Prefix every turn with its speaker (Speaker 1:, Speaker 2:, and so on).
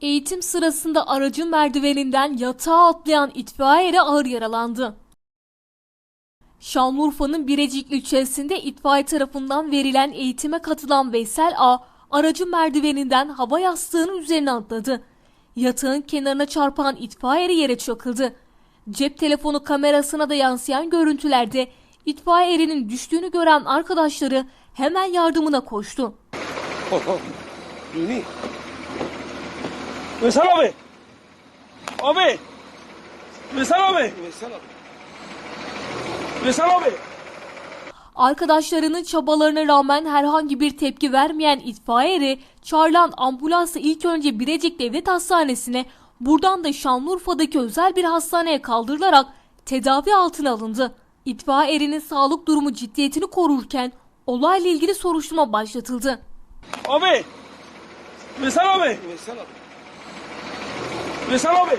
Speaker 1: Eğitim sırasında aracın merdiveninden yatağa atlayan itfaiye eri ağır yaralandı. Şanlıurfa'nın Birecik ilçesinde itfaiye tarafından verilen eğitime katılan Veysel A, aracın merdiveninden hava yastığının üzerine atladı. Yatağın kenarına çarpan itfaiye yere çakıldı. Cep telefonu kamerasına da yansıyan görüntülerde itfaiye erinin düştüğünü gören arkadaşları hemen yardımına koştu.
Speaker 2: Rini. Veysel abi. Abi. Veysel abi. Veysel abi. Veysel abi.
Speaker 1: Arkadaşlarının çabalarına rağmen herhangi bir tepki vermeyen itfaiye eri çağrılan ambulansı ilk önce Birecik Devlet Hastanesi'ne buradan da Şanlıurfa'daki özel bir hastaneye kaldırılarak tedavi altına alındı. İtfaiye erinin sağlık durumu ciddiyetini korurken olayla ilgili soruşturma başlatıldı.
Speaker 2: Abi. Veysel abi. Veysel abi. Veysel abi.